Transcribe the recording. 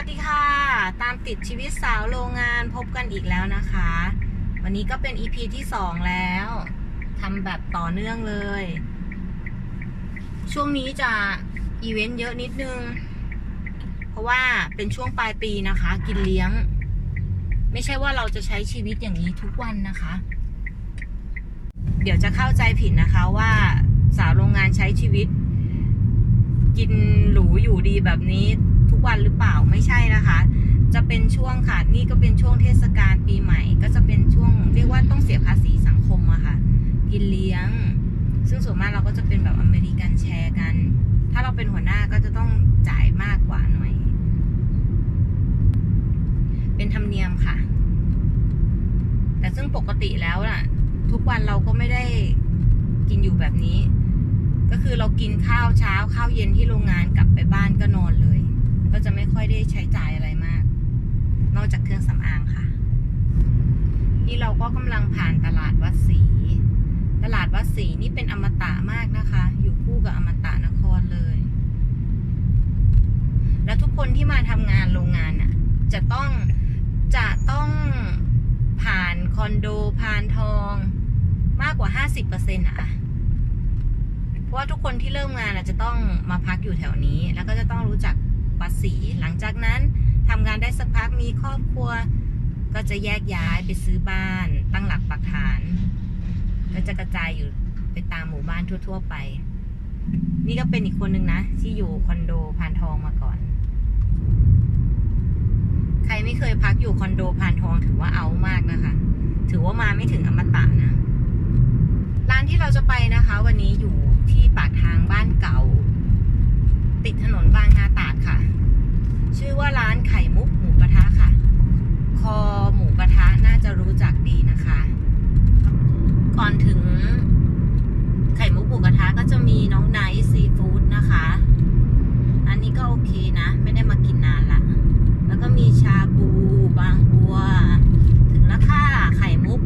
วัสดีค่ะ ตามติดชีวิตสาวโรงงานพบกันอีกแล้วนะคะ วันนี้ก็เป็น EP ที่ 2 แล้วทำแบบต่อเนื่องเลย ช่วงนี้จะอีเวนต์เยอะนิดนึง เพราะว่าเป็นช่วงปลายปีนะคะ กินเลี้ยง ไม่ใช่ว่าเราจะใช้ชีวิตอย่างนี้ทุกวันนะคะ เดี๋ยวจะเข้าใจผิดนะคะว่าสาวโรงงานใช้ชีวิต กินหรูอยู่ดีแบบนี้ วันหรือเปล่าไม่ใช่นะคะ จะเป็นช่วงค่ะนี่ก็เป็นช่วงเทศกาลปีใหม่ ก็จะเป็นช่วงเรียกว่าต้องเสียภาษีสังคมอะค่ะ กินเลี้ยง ซึ่งส่วนมากเราก็จะเป็นแบบอเมริกันแชร์กัน ถ้าเราเป็นหัวหน้าก็จะต้องจ่ายมากกว่าหน่อย เป็นธรรมเนียมค่ะ แต่ซึ่งปกติแล้วน่ะ ทุกวันเราก็ไม่ได้กินอยู่แบบนี้ ก็คือเรากินข้าวเช้าข้าวเย็นที่โรงงานกลับไปบ้านก็นอนเลย ก็จะไม่ค่อยได้ใช้จ่ายอะไรมาก นอกจากเครื่องสำอางค่ะ นี่เรา ก็กำลังผ่านตลาดวัดศรีตลาดวัดศรีนี่เป็นอมตะมากนะคะ อยู่คู่กับอมตะนครเลย แล้วทุกคนที่มาทำงานโรงงานน่ะ จะต้องจะต้องผ่านคอนโดผ่านทองมากกว่า50%อะอะเพราะว่าทุกคนที่เริ่มงานอะจะต้องมาพักอยู่แถวนี้ แล้วก็จะต้องรู้จักวัดศรีหลังจากนั้นทำงานได้สักพักมีครอบครัว ก็จะแยกย้ายไปซื้อบ้านตั้งหลักปักฐาน ก็จะกระจายอยู่ไปตามหมู่บ้านทั่ว ๆ ไป นี่ก็เป็นอีกคนนึงนะ ที่อยู่คอนโดพานทองมาก่อน ใครไม่เคยพักอยู่คอนโดพานทองถือว่าเอามากนะคะ ถือว่ามาไม่ถึงอมตะนะ ร้านที่เราจะไปนะคะ วันนี้อยู่ที่ปากทางบ้านเก่า ติดถนนบางนาตราดค่ะ ชื่อว่าร้านไข่มุกหมูกระทะค่ะ คอหมูกระทะน่าจะรู้จักดีนะคะ ก่อนถึง ไข่มุกหมูกระทะก็จะมีน้องไนท์ซีฟู้ดนะคะ อันนี้ก็โอเคนะ ไม่ได้มากินนานละ แล้วก็มีชาบูบางบัว ถึงแล้วค่ะไข่มุก